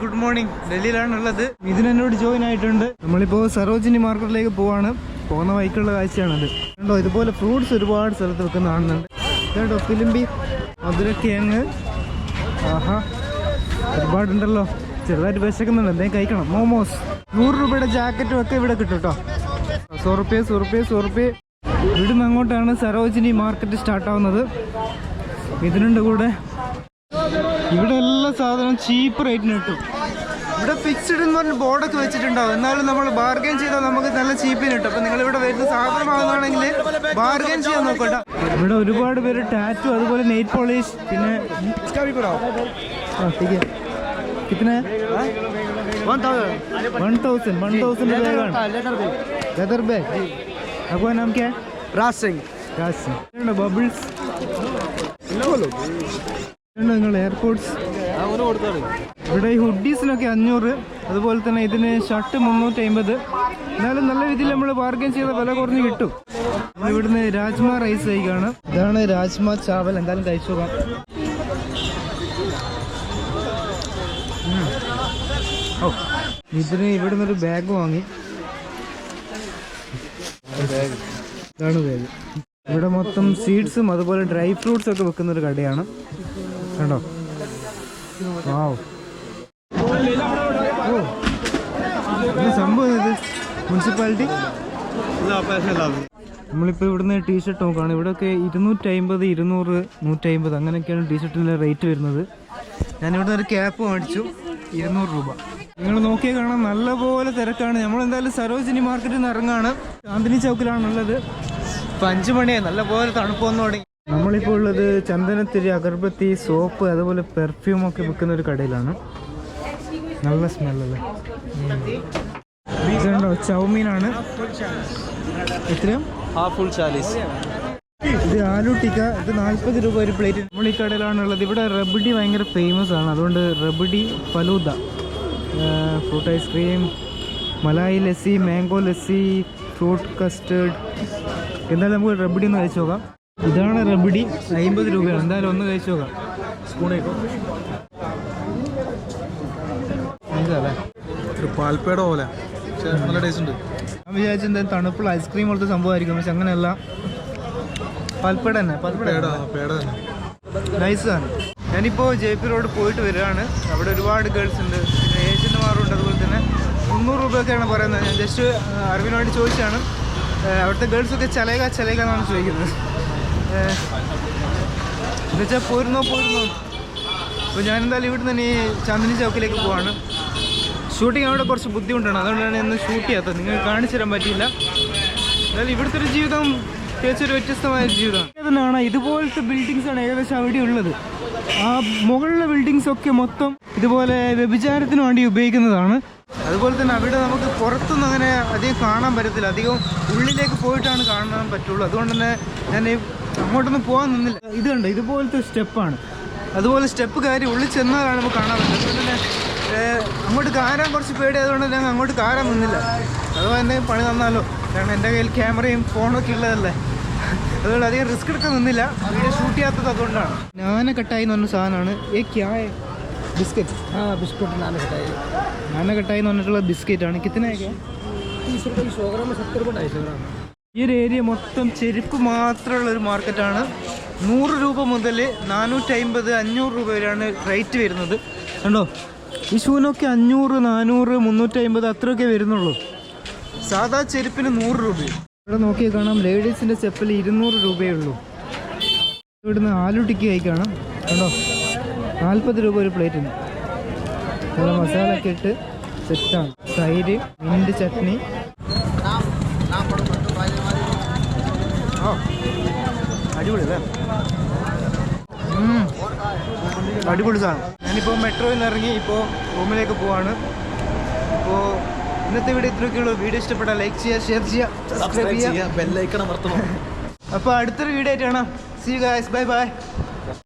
Good morning ഡൽഹിയിലാണ് ഉള്ളത് ഇതിന് എന്നോട് ജോയിൻ ആയിട്ടുണ്ട്. നമ്മളിപ്പോ സരോജിനി മാർക്കറ്റിലേക്ക് പോവാണ്. പോകുന്ന വൈക്കുള്ള കാഴ്ചയാണത്. കണ്ടോ ഇതുപോലെ ഫ്രൂട്ട്സ് ഒരുപാട് സ്ഥലത്ത് വെക്കുന്ന കാണുന്നുണ്ട്. കേട്ടോ ഫിലിമ്പി മധുരക്കിഴങ്ങ് ആഹാ ഒരുപാടുണ്ടല്ലോ. ചെറുതായിട്ട് വിശക്കുന്നുണ്ട്. എന്തെങ്കിലും കഴിക്കണം. മോമോസ്. നൂറ് രൂപയുടെ ജാക്കറ്റും ഒക്കെ ഇവിടെ കിട്ടും കേട്ടോ സോ റുപ്യ സോ റുപ്യ ഇവിടുന്ന് അങ്ങോട്ടാണ് സരോജിനി മാർക്കറ്റ് സ്റ്റാർട്ടാവുന്നത് ഇതിനുണ്ട് കൂടെ. ഇവിടെ എല്ലാ സാധനവും ചീപ്പ് റേറ്റിന് കിട്ടും. ഇവിടെ ഫിക്സ്ഡ് എന്ന് പറഞ്ഞ ബോർഡൊക്കെ വെച്ചിട്ടുണ്ടാവും. എന്നാലും നമ്മൾ ബാർഗെയിൻ ചെയ്താൽ നമുക്ക് നല്ല ചീപ്പിന് കിട്ടും. അപ്പൊ നിങ്ങൾ ഇവിടെ വരുന്ന സാധനം വാങ്ങുകയാണെങ്കിൽ ബാർഗൈൻ ചെയ്യാൻ നോക്കട്ടെ ഇവിടെ ഒരുപാട് പേര് ടാറ്റു അതുപോലെ നെയ്റ്റ് പോളിഷ് പിന്നെ ലെതർ ബാഗ് അപ്പോൾ രാജ് സിംഗ് രാജ് സിംഗ് ബബിൾസ് നിങ്ങൾ എയർപോർട്ട്സ് ഇവിടെ ഈ ഹുഡീസിനൊക്കെ അഞ്ഞൂറ്. അതുപോലെ തന്നെ ഇതിന് ഷർട്ട് മുന്നൂറ്റി അമ്പത് എന്നാലും നല്ല രീതിയിൽ നമ്മൾ ബാർഗൈൻ ചെയ്ത വില കുറഞ്ഞ് കിട്ടും. ഇവിടുന്ന് രാജ്മ റൈസ് കഴിക്കാണ്. ഇതാണ് രാജ്മ ചാവൽ. എന്തായാലും കഴിച്ചു ഉം. ഓ ഇതിന് ഇവിടുന്ന് ഒരു ബാഗ് വാങ്ങി. ഇതാണ് ബാഗ് ഇവിടെ മൊത്തം സീഡ്സും അതുപോലെ ഡ്രൈ ഫ്രൂട്ട്സ് ഒക്കെ വെക്കുന്ന ഒരു കടയാണ്. കണ്ടോ? വാവ്. ഓ. സംഭവം ഇത്? മുനിസിപ്പാലിറ്റി? നമ്മളിപ്പോൾ ഇവിടുന്ന് ടീഷർട്ട് നോക്കുകയാണ്. ഇവിടെയൊക്കെ ഇരുന്നൂറ്റി അമ്പത് ഇരുന്നൂറ് നൂറ്റി അമ്പത് അങ്ങനെയൊക്കെയാണ് ടീഷർട്ടിന്റെ റേറ്റ് വരുന്നത്. ഞാൻ ഇവിടുന്ന് ഒരു ക്യാപ്പ് മേടിച്ചു. ഇരുന്നൂറ് രൂപ. നിങ്ങൾ നോക്കിയാൽ കാണാം നല്ലപോലെ തിരക്കാണ്. നമ്മൾ എന്തായാലും സരോജിനി മാർക്കറ്റിൽ നിന്ന് ഇറങ്ങാണ്. ചാന്ദിനി ചൗക്കിലാണുള്ളത്. ഇപ്പം അഞ്ച് മണിയായി. നല്ലപോലെ തണുപ്പ് വന്നു തുടങ്ങി. നമ്മളിപ്പോൾ ഉള്ളത് ചന്ദനത്തിരി അഗർബത്തി സോപ്പ് അതുപോലെ പെർഫ്യൂം ഒക്കെ വിൽക്കുന്ന ഒരു കടയിലാണ്. നല്ല സ്മെല്ലല്ലേ ഇതുണ്ടോ ചൗമീനാണ്. എത്രയും? ഹാഫ് ചാലീസ് ഇത് ആലു ടിക്ക ഇത് നാൽപ്പത് രൂപ ഒരു പ്ലേറ്റ് നമ്മൾ ഈ കടയിലാണുള്ളത്. ഇവിടെ റബ്ഡി ഭയങ്കര ഫേമസ് ആണ്. അതുകൊണ്ട് rabdi falooda fruit ice cream malai lassi mango lassi fruit custard എന്തായാലും നമുക്ക് റബ്ഡി ഒന്ന് കഴിച്ചു നോക്കാം. ഇതാണ് റബഡി അമ്പത് രൂപയാണ്. എന്തായാലും ഒന്ന് കഴിച്ചു നോക്കാം. സ്പൂണേക്കോ? അല്ലേ ഒരു പാൽപ്പേട പോലെ. പക്ഷേ നല്ല ടേസ്റ്റ് ഉണ്ട്. ഞാൻ വിചാരിച്ചു എന്തായാലും തണുപ്പുള്ള ഐസ്ക്രീം പോലത്തെ സംഭവമായിരിക്കും. പക്ഷെ അങ്ങനെയല്ല. പാൽപ്പേട തന്നെ. പാൽപ്പേട പേട തന്നെ. നൈസാണ് ഞാനിപ്പോൾ ജയ്പൂർ റോഡ് പോയിട്ട് വരികയാണ്. അവിടെ ഒരുപാട് ഗേൾസ് ഉണ്ട്. പിന്നെ ഏജന്റുമാരും ഉണ്ട് അതുപോലെ തന്നെ മുന്നൂറ് രൂപയൊക്കെയാണ് പറയുന്നത്. ഞാൻ ജസ്റ്റ് അറിവിനോട് ചോദിച്ചാണ്. അവിടുത്തെ ഗേൾസൊക്കെ ഒക്കെ ചലേക എന്നാണ് ചോദിക്കുന്നത്. എന്നുവെച്ചാൽ പോരുന്നോ പോരുന്നോ? അപ്പോൾ ഞാൻ എന്തായാലും ഇവിടെ നിന്ന് ഈ ചാന്ദിനി ചൗക്കിലേക്ക് പോവാണ്. ഷൂട്ടിങ് അവിടെ കുറച്ച് ബുദ്ധിമുട്ടാണ്. അതുകൊണ്ടാണ് ഇന്ന് ഷൂട്ട് ചെയ്യാത്തത്. നിങ്ങൾക്ക് കാണിച്ചു തരാൻ പറ്റിയില്ല. എന്നാലും ഇവിടുത്തെ ഒരു ജീവിതം തികച്ചൊരു വ്യത്യസ്തമായ ജീവിതമാണ്. തന്നെയാണ് ഇതുപോലത്തെ ബിൽഡിങ്സ് ആണ് ഏകദേശം അവിടെ ഉള്ളത്. ആ മുകളിലെ ബിൽഡിങ്സ് ഒക്കെ മൊത്തം ഇതുപോലെ വ്യഭിചാരത്തിന് വേണ്ടി ഉപയോഗിക്കുന്നതാണ്. അതുപോലെ തന്നെ അവിടെ നമുക്ക് പുറത്തുനിന്ന് അങ്ങനെ അധികം കാണാൻ പറ്റത്തില്ല. അധികം ഉള്ളിലേക്ക് പോയിട്ടാണ് കാണാൻ പറ്റുള്ളൂ. അതുകൊണ്ട് തന്നെ ഞാൻ അങ്ങോട്ടൊന്നും പോകാൻ നിന്നില്ല. ഇത് കണ്ടോ? ഇതുപോലത്തെ സ്റ്റെപ്പാണ്. അതുപോലെ സ്റ്റെപ്പ് കയറി ഉള്ളിൽ ചെന്നാലാണ് നമുക്ക് കാണാൻ പറ്റുന്നത്. അതുകൊണ്ട് തന്നെ അങ്ങോട്ട് കാരാൻ കുറച്ച് പേടി അതുകൊണ്ട് ഞാൻ അങ്ങോട്ട് കാരാൻ നിന്നില്ല. അഥവാ എന്തെങ്കിലും പണി തന്നാലോ. കാരണം എന്റെ കയ്യിൽ ക്യാമറയും ഫോണൊക്കെ ഉള്ളതല്ലേ. അതുകൊണ്ട് അധികം റിസ്ക് എടുക്കാൻ നിന്നില്ല. വീഡിയോ ഷൂട്ട് ചെയ്യാത്തത് അതുകൊണ്ടാണ്. ഞാന കട്ടായി എന്ന് പറഞ്ഞ സാധനമാണ്. ഏ ക്യാ ബിസ്ക്കറ്റ് हाँ बिस्कुट नान खटाई ഞാന കട്ടായി എന്ന് പറഞ്ഞിട്ടുള്ള ബിസ്ക്കറ്റ് ആണ് കിത്തനയൊക്കെ तीस रुपये सौ ग्राम सत्तर रुपये ढाई सौ ग्राम ഈ ഒരു ഏരിയ മൊത്തം ചെരുപ്പ് മാത്രമുള്ള ഒരു മാർക്കറ്റാണ് നൂറ് രൂപ മുതൽ നാനൂറ്റി അമ്പത് അഞ്ഞൂറ് രൂപ വരെയാണ് റേറ്റ് വരുന്നത് കണ്ടോ ഈ ഷൂനൊക്കെ അഞ്ഞൂറ് നാനൂറ് മുന്നൂറ്റി അമ്പത് അത്രയൊക്കെ വരുന്നുള്ളൂ സാധാ ചെരുപ്പിന് നൂറ് രൂപ ഇവിടെ നോക്കിയാൽ കാണാം ലേഡീസിൻ്റെ ചെപ്പിൽ ഇരുന്നൂറ് രൂപയേ ഉള്ളൂ ഇവിടുന്ന് ആലു ടിക്കി കഴിക്കണം കണ്ടോ നാൽപ്പത് രൂപ ഒരു പ്ലേറ്റിന് നല്ല മസാല ഒക്കെ ഇട്ട് സെറ്റാണ് തൈര് മിന്റ് ചട്നി. ആ അടിപൊളി അല്ലേ ഉം. അടിപൊളി സാധനം. ഞാനിപ്പോൾ മെട്രോയിൽ നിന്ന് ഇറങ്ങി ഇപ്പോൾ റൂമിലേക്ക് പോവാണ്. അപ്പോൾ ഇന്നത്തെ വീഡിയോ ഇത്രയൊക്കെയുള്ളൂ വീഡിയോ ഇഷ്ടപ്പെട്ടാൽ ലൈക്ക് ചെയ്യുക ഷെയർ ചെയ്യുക സബ്സ്ക്രൈബ് ചെയ്യുക. അമർത്തണം. അപ്പോൾ അടുത്തൊരു വീഡിയോ ആയിട്ട് കാണാം സി ഗായ്സ് ബൈ ബൈ